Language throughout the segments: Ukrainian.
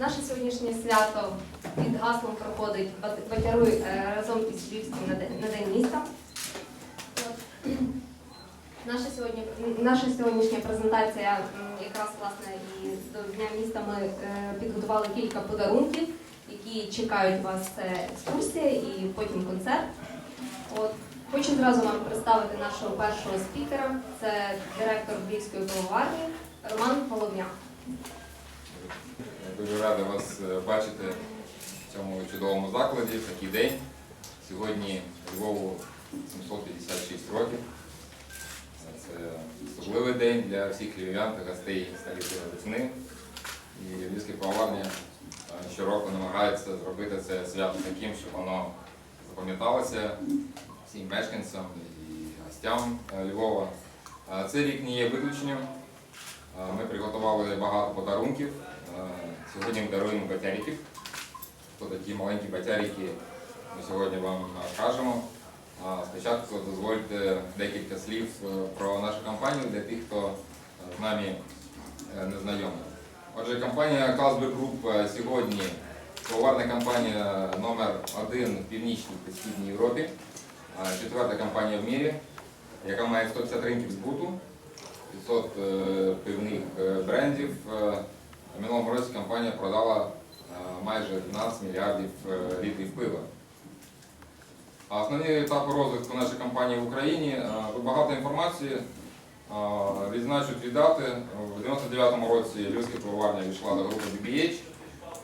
Наше сьогоднішнє свято під гаслом проходить «Бат- Батяруй е, разом із Львівським на день, міста. Наша, сьогодні, наша сьогоднішня презентація якраз власне і до Дня міста ми е, підготували кілька подарунків, які чекають вас. Екскурсія і потім концерт. От. Хочу зразу вам представити нашого першого спікера. Це директор Львівської пивоварні Роман Половняк. Дуже радий вас е, бачити в цьому чудовому закладі в такий день. Сьогодні Львову 756 років. Це особливий день для всіх львів'ян та гостей столиці весни. І Львівська пивоварня е, щороку намагається зробити це свято таким, щоб воно запам'яталося всім мешканцям і гостям е, Львова. Цей рік не є виключенням. Ми приготували багато подарунків. Сьогодні ми даруємо батяриків. Хто такі маленькі батярики, ми сьогодні вам кажемо. Спочатку дозвольте декілька слів е, про нашу компанію для тих, хто е, з нами е, не знайомий. Отже, компанія Carlsberg Group сьогодні пивоварна компанія номер один в північній та східній Європі, четверта компанія в мірі, яка має 150 ринків збуту, 500 е, пивних е, брендів. Е, В минулому році компанія продала майже 12 мільярдів літрів пива. Основні етапи розвитку нашої компанії в Україні. багато інформації. Відзначу дві дати. У 99-му році Львівська пивоварня війшла до групи BBH,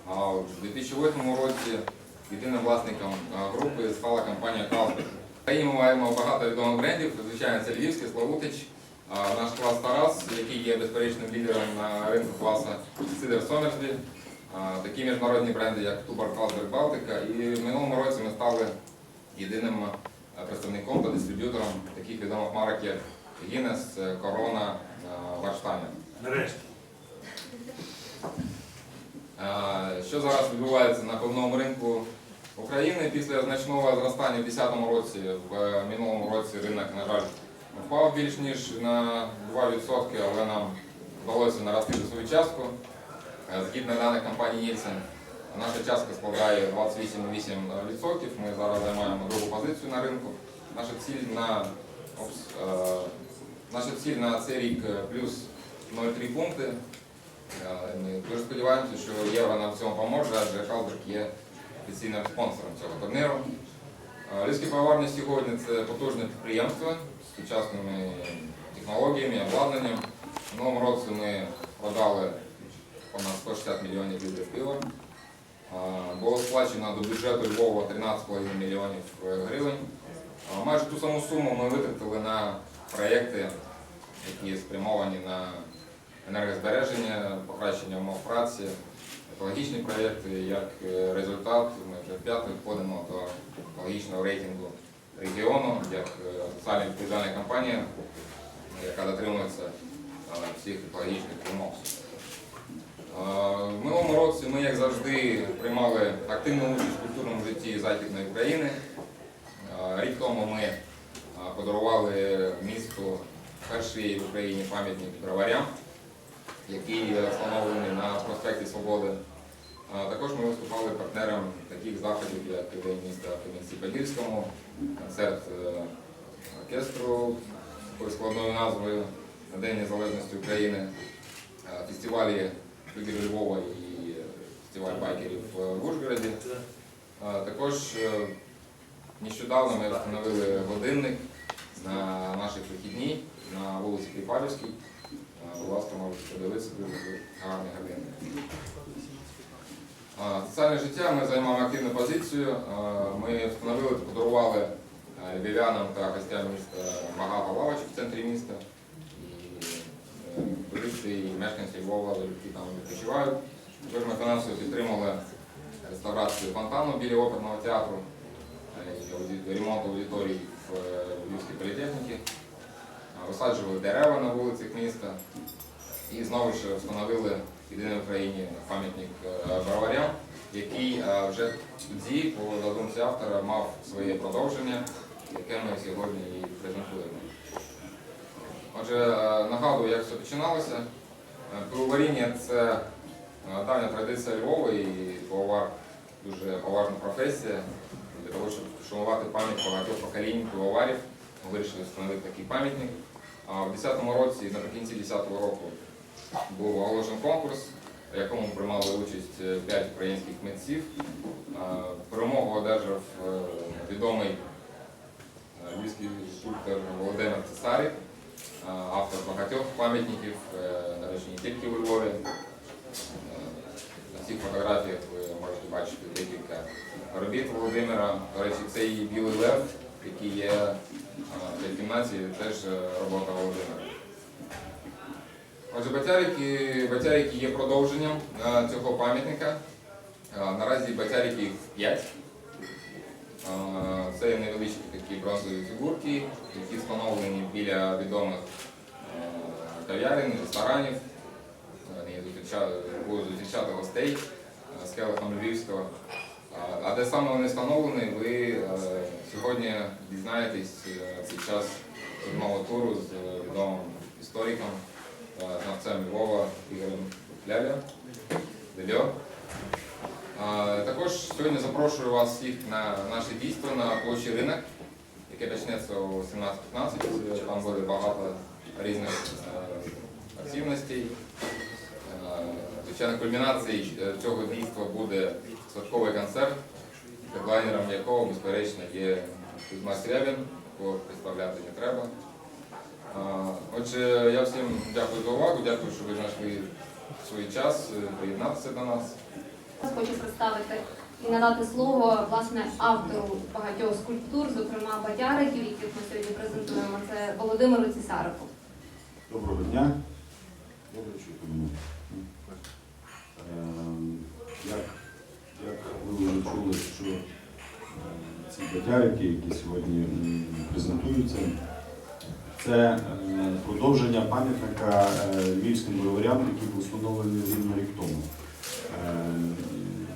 а в 2008 році єдиним власником групи стала компанія Україні ми маємо багато відомих брендів, звичайно, це Львівський, Славутич, наш клас Тарас, який є безперечним лідером на ринку класу Сидер Сомерсбі, такі міжнародні бренди, як Тубар Carlsberg Балтика. І в минулому році ми стали єдиним е, представником та дистриб'ютором таких відомих марок, як Гіннес, Корона, Варштайнер. Нарешті. Е, Що зараз відбувається на певному ринку України після значного зростання в 2010 році, в минулому році ринок, на жаль, впав більш ніж на 2%, але нам вдалося наростити свою частку. Е, Згідно даних компанії Нільсен, наша частка складає 28,8%. Ми зараз займаємо другу позицію на ринку. Наша ціль на, е, наша ціль на цей рік е, плюс 0,3 пункти. Ми дуже сподіваємося, що євро нам в цьому поможе, адже Халберг є офіційним спонсором цього турніру. Е, Львівське сьогодні це потужне підприємство з сучасними технологіями, обладнанням. В минулому році ми продали понад 160 мільйонів літрів пива. Було сплачено до бюджету Львова 13,5 мільйонів гривень. Майже ту саму суму ми витратили на проєкти, які спрямовані на енергозбереження, покращення умов праці, екологічні проєкти. Як е, результат, ми вже вп'яте входимо до екологічного рейтингу регіону, як е, соціально відповідальна компанія, яка дотримується е, всіх екологічних вимог. В минулому році ми, як завжди, приймали активну участь в культурному житті Західної України. Рік тому ми подарували місту перший в Україні пам'ятник броварям, який встановлений на проспекті Свободи. Також ми виступали партнером таких заходів, як День міста в Кам'янці-Подільському, концерт е, оркестру такою складною назвою на День Незалежності України, е, фестивалі «Фігери Львова і фестиваль байкерів в Ужгороді. Також е, нещодавно ми встановили годинник на нашій вихідній на вулиці Кріпалівській. Е, Будь ласка, можете подивитися, дуже гарний годинник. Е, Соціальне життя ми займаємо активну позицію. Ми встановили подарували е, львів'янам та гостям міста багато лавочок в центрі міста. Е, туристи і мешканці Львова залюбки там відпочивають. Ми фінансово підтримали реставрацію фонтану біля оперного театру, е, ремонт аудиторій в Львівській політехніці. Висаджували дерева на вулицях міста і знову ж встановили єдиний в Україні пам'ятник е, броварям, який е, вже тоді, по задумці автора, мав своє продовження, яке ми сьогодні і презентуємо. Отже, е, нагадую, як все починалося. Пивоваріння – це Давня традиція Львова і пивовар дуже поважна професія. Для того, щоб вшанувати пам'ять багатьох поколінь пивоварів, ми вирішили встановити такий пам'ятник. А в 2010 році, наприкінці 2010 року, був оголошений конкурс, в якому приймали участь 5 українських митців. Е, Перемогу одержав е, відомий е, львівський скульптор Володимир Цесарик, е, автор багатьох пам'ятників, е, речі, не тільки у Львові. Е, На цих фотографіях ви можете бачити декілька робіт Володимира. До речі, цей білий лев, який є е, для кімнаті, теж е, робота Володимира. Отже, Батярики, Батярики є продовженням е, цього пам'ятника. Е, Наразі Батярики їх 5. Це є невеличкі такі бронзові фігурки, які встановлені біля відомих е, кав'ярень, ресторанів. Вони будуть зустрічати гостей е, з келихом Львівського. А- де саме вони встановлені, ви е, сьогодні дізнаєтесь е, цей час одного туру з е, відомим істориком, знавцем Львова Ігорем Ляля. Дельо. Також сьогодні запрошую вас всіх на наше дійство на площі ринок, яке почнеться о 17.15. Там буде багато різних е, активностей. Е, Звичайно, кульмінацією е, цього дійства буде святковий концерт, хедлайнером якого, безперечно, є Кузьма Срябін, якого представляти не треба. Отже, я всім дякую за увагу, дякую, що ви знайшли свій час е, приєднатися до нас. Хочу представити і надати слово власне автору багатьох скульптур, зокрема бадяриків, яких ми сьогодні презентуємо. Це Володимиру Цісарику. Доброго дня. Добре чути мене. Ем, Як, як ви вже чули, що е, ці батярики, які сьогодні презентуються, це е, продовження пам'ятника е, львівським броварям, який був встановлений рівно рік тому. Е,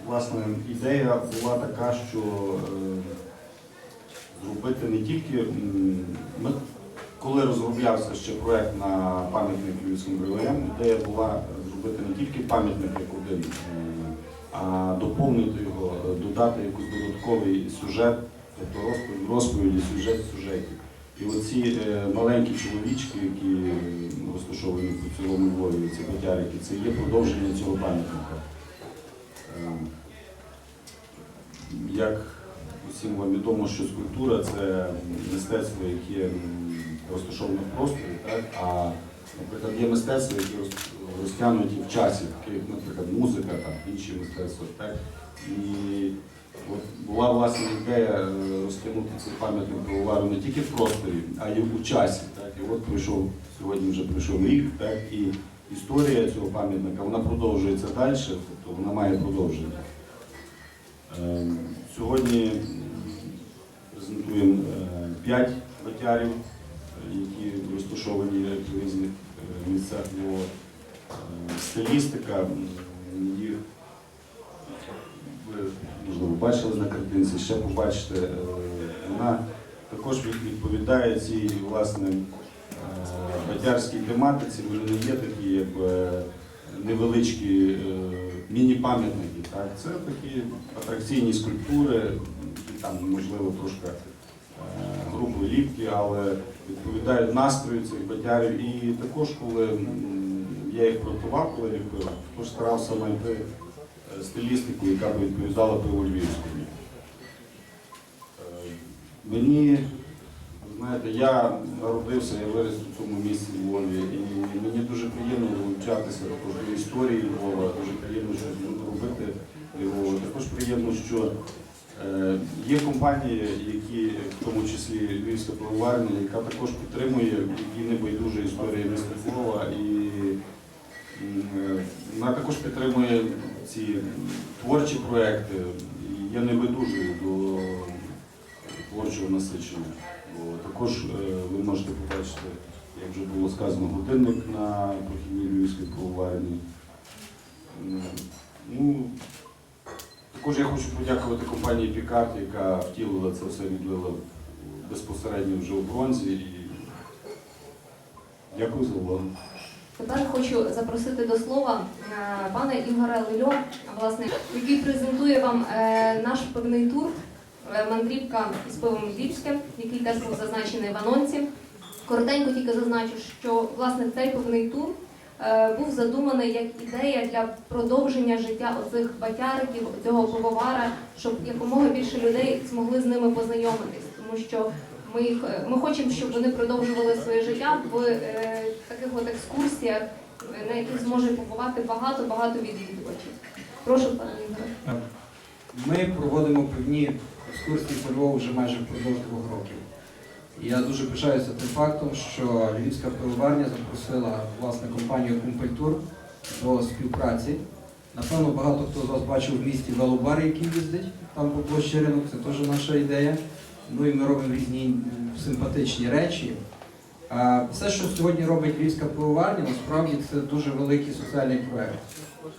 Власне, ідея була така, що зробити не тільки ми коли розроблявся ще проект на пам'ятник львівським броварям, ідея була зробити не тільки пам'ятник як один, а доповнити його, додати якийсь додатковий сюжет, тобто розповіді, сюжет сюжетів. І оці е, маленькі чоловічки, які розташовані по цілому Львові, ці батярики, це є продовження цього пам'ятника. Е, Як усім вам відомо, що скульптура це мистецтво, яке розташоване в просторі, так? а, наприклад, є мистецтво, роз- розтягнуті в часі, таке наприклад, музика, там, інші мистецтва. Так? І була власне ідея е, розтягнути цей пам'ятник пивовару не тільки в просторі, а й у часі. Так? І от пройшов, сьогодні вже пройшов рік, так? і історія цього пам'ятника вона продовжується далі, тобто вона має продовження. Ем, Сьогодні презентуємо е, п'ять батярів, е, які розташовані в різних е, місцях. Е, Стилістика їх ви можливо бачили на картинці, ще побачите. Е, Вона також відповідає цій власне е, батярській тематиці. Вони не є такі, якби невеличкі е, міні-пам'ятники. Так? Це такі атракційні скульптури, там, можливо, трошки грубої ліпки, але відповідають настрою цих батярів. І також, коли я їх проектував, коли ліпив, також старався знайти стилістику, яка б відповідала пиву львівському. Е, Мені, знаєте, я народився, я виріс у цьому місці в Львові, і мені дуже приємно також до історії Львова, дуже приємно щось робити Львова. Також приємно, що е, є компанії, які, в тому числі Львівська пивоварня, яка також підтримує, які не байдуже історії міста Львова. І е, вона також підтримує ці творчі проекти. Я не байдужий до творчого насичення. Також е, ви можете побачити, як вже було сказано, годинник на прохідній Львівській пивоварні. Ну, також я хочу подякувати компанії Пікарт, яка втілила це все відлила безпосередньо вже у бронзі. І дякую за увагу. Тепер хочу запросити до слова е, пана Ігоря Лильо, власне, який презентує вам е, наш пивний тур е, мандрівка із пивом Львівське, який теж був зазначений в анонсі. Коротенько тільки зазначу, що власне цей пивний тур був задуманий як ідея для продовження життя оцих батяриків, цього пивовара, щоб якомога більше людей змогли з ними познайомитись, тому що ми їх ми хочемо, щоб вони продовжували своє життя в таких от екскурсіях, на яких зможе побувати багато багато відвідувачів. Прошу, пане Ігоре. Ми проводимо певні екскурсії по Львову вже майже впродовж двох років. Я дуже пишаюся тим фактом, що Львівська пивоварня запросила власне компанію Кумпельтур до співпраці. Напевно, багато хто з вас бачив в місті велобар, який їздить там по площі ринок, це теж наша ідея. Ну і ми робимо різні симпатичні речі. Все, що сьогодні робить Львівська пивоварня, насправді це дуже великий соціальний проект.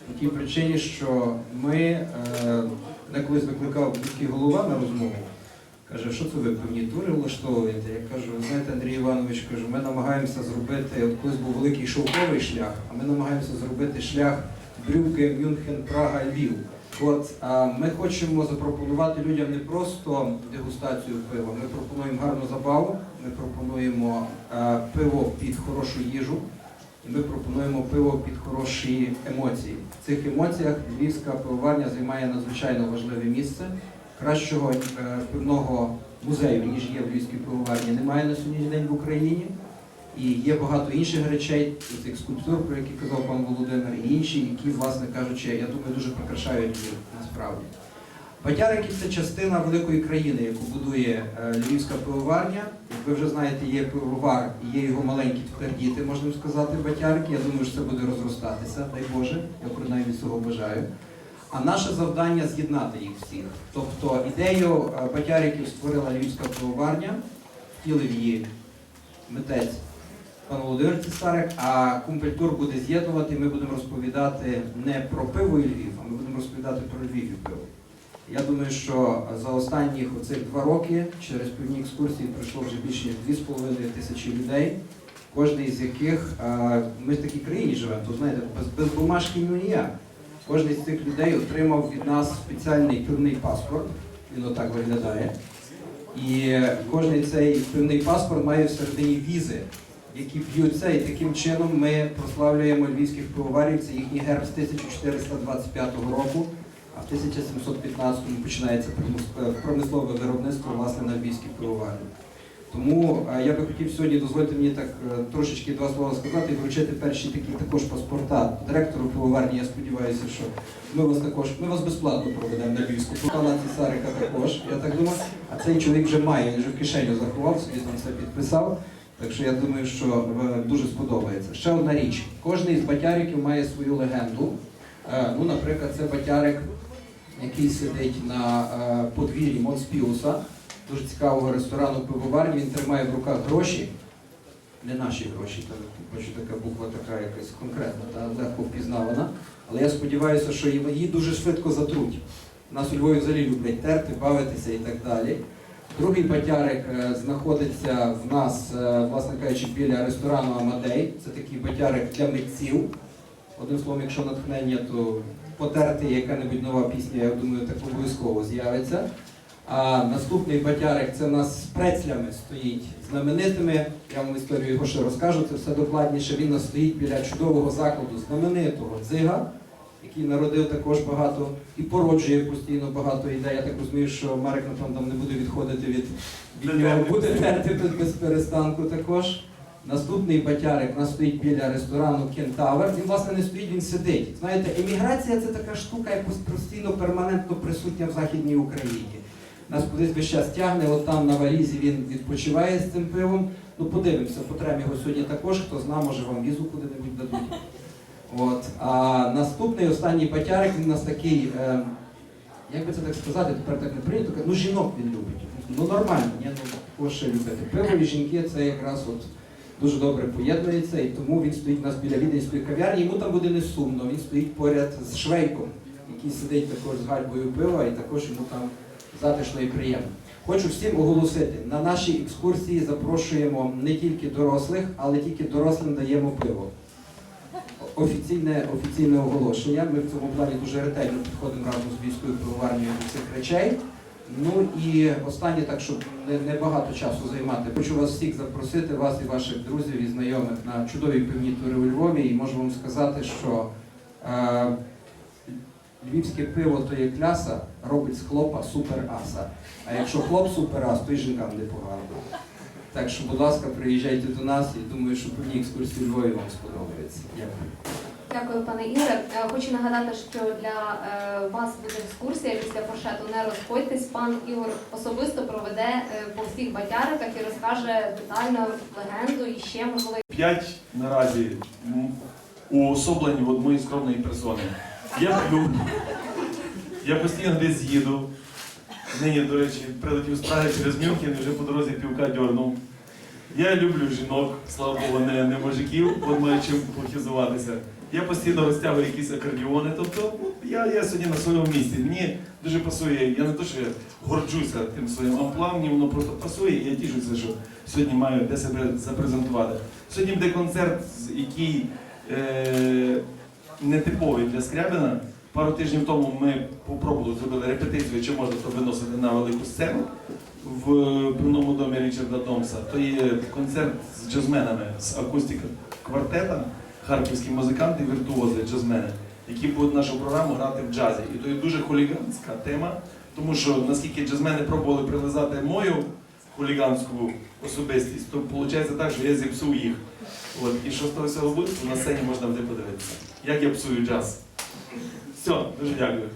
По тій причині, що ми мене колись викликав міський голова на розмову. Каже, що це ви певні тури влаштовуєте? Я кажу, знаєте, Андрій Іванович, кажу, ми намагаємося зробити, от колись був великий шовковий шлях, а ми намагаємося зробити шлях Брюгге, Мюнхен, Прага, Львів. От ми хочемо запропонувати людям не просто дегустацію пива. Ми пропонуємо гарну забаву, ми пропонуємо е, пиво під хорошу їжу. І ми пропонуємо пиво під хороші емоції. В цих емоціях Львівська пивоварня займає надзвичайно важливе місце. Кращого е, пивного музею, ніж є в Львівській пивоварні, немає на сьогоднішній день в Україні. І є багато інших речей, цих скульптур, про які казав пан Володимир, і інші, які, власне кажучи, я думаю, дуже прикрашають Львів насправді. Бадярики це частина великої країни, яку будує е, Львівська пивоварня. Як ви вже знаєте, є пивовар, є його маленькі тепер діти, можна сказати, батярки. Я думаю, що це буде розростатися, дай Боже, я принаймні цього бажаю. А наше завдання з'єднати їх всіх. Тобто ідею е, батяриків створила Львівська пивоварня, втілив її митець пан Володимир Цесарик, а Кумпельтур буде з'єднувати. Ми будемо розповідати не про пиво і Львів, а ми будемо розповідати про Львів і пиво. Я думаю, що за останні оцих два роки через певні екскурсії пройшло вже більше ніж 2,5 тисячі людей, кожний з яких ми в такій країні живемо, то знаєте, без, без бумажки ну ніяк. Кожен з цих людей отримав від нас спеціальний пивний паспорт, він отак виглядає. І кожен цей пивний паспорт має всередині візи, які б'ються, і таким чином ми прославлюємо львівських пивоварів. Це їхній герб з 1425 року, а в 1715-му починається промислове виробництво власне на львівській пивоварні. Тому е, я би хотів сьогодні, дозвольте мені так е, трошечки два слова сказати і вручити перші такі також паспорта директору пивоварні. Я сподіваюся, що ми вас також ми вас безплатно проведемо на Львівську. Пана Цесарика також, я так думаю. А цей чоловік вже має, він вже в кишеню заховав, собі там все підписав. Так що я думаю, що е, дуже сподобається. Ще одна річ: кожний з батяриків має свою легенду. Е, Ну, наприклад, це батярик, який сидить на е, подвір'ї Монспіуса, дуже цікавого ресторану пивоварні. Він тримає в руках гроші. Не наші гроші, бачу така буква така якась конкретна, та легко впізнавана. Але я сподіваюся, що її дуже швидко затруть. Нас у Львові взагалі люблять терти, бавитися і так далі. Другий батярик е, знаходиться в нас, е, власне кажучи, біля ресторану Амадей. Це такий батярик для митців. Одним словом, якщо натхнення, то потерти яка-небудь нова пісня, я думаю, так обов'язково з'явиться. А наступний батярик це в нас з прецлями стоїть знаменитими. Я вам історію його ще розкажу, це все докладніше. Він нас стоїть біля чудового закладу знаменитого дзига, який народив також багато і породжує постійно багато ідей. Я так розумію, що Марик напевно там не буде відходити від, від нього, буде терти без, без перестанку також. Наступний батярик у нас стоїть біля ресторану Кентавр. Він власне не стоїть, він сидить. Знаєте, еміграція це така штука, яка постійно перманентно присутня в Західній Україні. Нас кудись весь час тягне, от там на валізі він відпочиває з цим пивом. Ну подивимося, потребуємо його сьогодні також, хто зна, може вам візу куди-небудь дадуть. От. А наступний останній батярик, він у нас такий, е, як би це так сказати, тепер так не прийнято, ну жінок він любить. Ну нормально, ні, ну ще любити. Пиво і жінки це якраз от дуже добре поєднується, і тому він стоїть у нас біля віденської кав'ярні, йому там буде не сумно, він стоїть поряд з швейком, який сидить також з гальбою пива, і також йому там затишно і приємно. Хочу всім оголосити, на нашій екскурсії запрошуємо не тільки дорослих, але тільки дорослим даємо пиво. Офіційне, офіційне оголошення. Ми в цьому плані дуже ретельно підходимо разом з військовою пивоварнею до цих речей. Ну і останнє, так щоб не, не багато часу займати. Хочу вас всіх запросити, вас і ваших друзів і знайомих на чудові пивні тури у Львові. І можу вам сказати, що е, львівське пиво то є кляса, робить з хлопа супер-аса. А якщо хлоп супер-ас, то й жінкам непогано. Так що, будь ласка, приїжджайте до нас і думаю, що певні екскурсії у Львові вам сподобаються. Дякую. Дякую, пане Ігоре. Е, Хочу нагадати, що для е, вас буде екскурсія після фуршету. Не розходьтесь. Пан Ігор особисто проведе е, по всіх батяриках і розкаже детально легенду і ще можливо. П'ять наразі м, уособлень от моєї скромної персони. Я я постійно десь їду. Нині, до речі, прилетів з Праги через Мюнхен і вже по дорозі півка дьорнув. Я люблю жінок, слава Богу, не, не мужиків, бо маю чим похизуватися. Я постійно розтягую якісь акордіони. Тобто ну, я, я сьогодні на своєму місці. Мені дуже пасує, я не то, що я горджуся тим своїм амплам, мені воно просто пасує, і я тішуся, що сьогодні маю де себе запрезентувати. Сьогодні буде концерт, який е, нетиповий для Скрябина. Пару тижнів тому ми попробували зробили репетицію, чи можна то виносити на велику сцену в пивному домі Річарда Домса. То є концерт з джазменами, з акустика квартета, харківські музиканти, віртуози, джазмени, які будуть нашу програму грати в джазі. І то є дуже хуліганська тема, тому що наскільки джазмени пробували прилизати мою хуліганську особистість, то виходить так, що я зіпсую їх. От, і 6 лютого на сцені можна буде подивитися, як я псую джаз. Все, дуже дякую.